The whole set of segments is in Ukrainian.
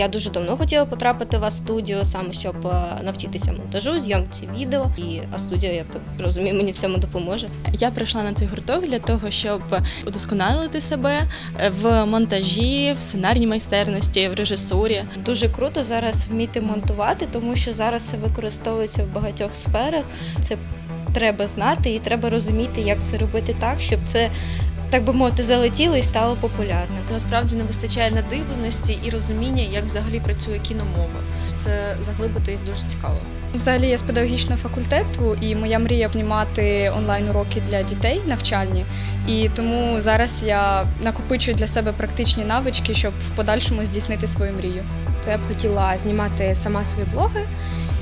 Я дуже давно хотіла потрапити в студію, саме щоб е, навчитися монтажу, зйомці відео. І а студія, я так розумію, мені в цьому допоможе. Я прийшла на цей гурток для того, щоб удосконалити себе в монтажі, в сценарній майстерності, в режисурі. Дуже круто зараз вміти монтувати, тому що зараз це використовується в багатьох сферах. Це треба знати і треба розуміти, як це робити так, щоб це, так би мовити, залетіло і стало популярним. Насправді не вистачає надивленості і розуміння, як взагалі працює кіномова. Це заглибитись дуже цікаво. Взагалі я з педагогічного факультету, і моя мрія знімати онлайн-уроки для дітей навчальні. І тому зараз я накопичую для себе практичні навички, щоб в подальшому здійснити свою мрію. Я б хотіла знімати сама свої блоги,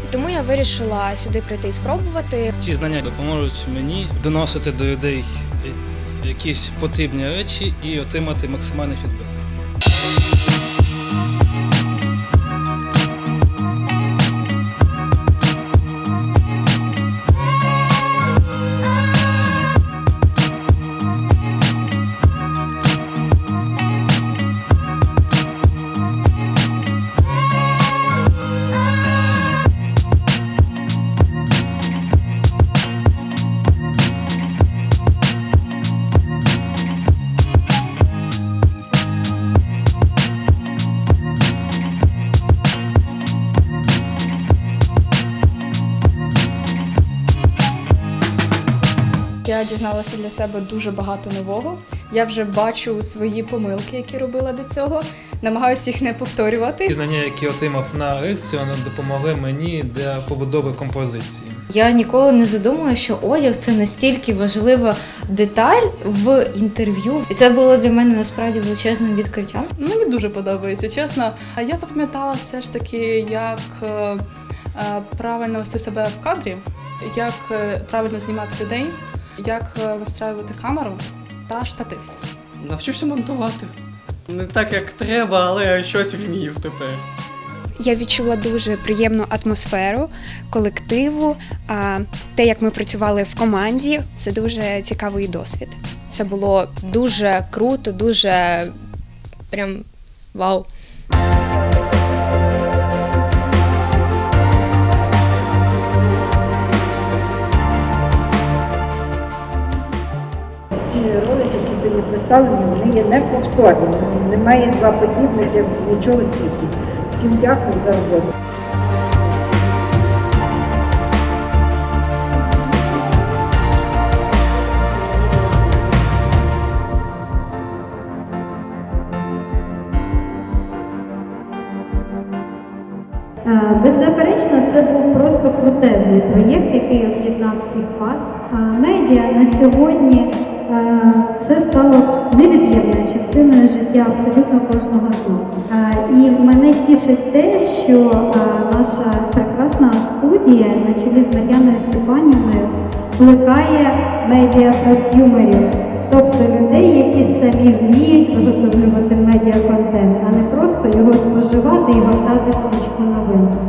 і тому я вирішила сюди прийти і спробувати. Ці знання допоможуть мені доносити до людей якісь потрібні речі і отримати максимальний фідбек. Я дізналася для себе дуже багато нового. Я вже бачу свої помилки, які робила до цього. Намагаюся їх не повторювати. Ті знання, які отримав на лекції, вони допомогли мені для побудови композиції. Я ніколи не задумала, що одяг це настільки важлива деталь в інтерв'ю. І це було для мене насправді величезним відкриттям. Мені дуже подобається, чесно. А Я запам'ятала все ж таки, як е, е, правильно вести себе в кадрі, як е, правильно знімати людей, як е, настраювати камеру та штатив. Навчився монтувати. Не так, як треба, але щось вмію тепер. Я відчула дуже приємну атмосферу колективу. А те, як ми працювали в команді, це дуже цікавий досвід. Це було дуже круто, дуже прям вау. Всі ролики, які сьогодні представлені, вони є неповторними. Немає два подібних як нічого світі. Всім дякую за роботу. Беззаперечно, це був просто крутезний проєкт, який об'єднав всіх вас. Е, Медіа на сьогодні е, це стало невід'ємною частиною життя абсолютно кожного з нас. Е, І мене тішить те, що е, наша прекрасна студія на чолі з Мар'яною Степанівною плекає медіа-просюмерів, тобто людей, які самі вміють споживати і гортати стрічку новин.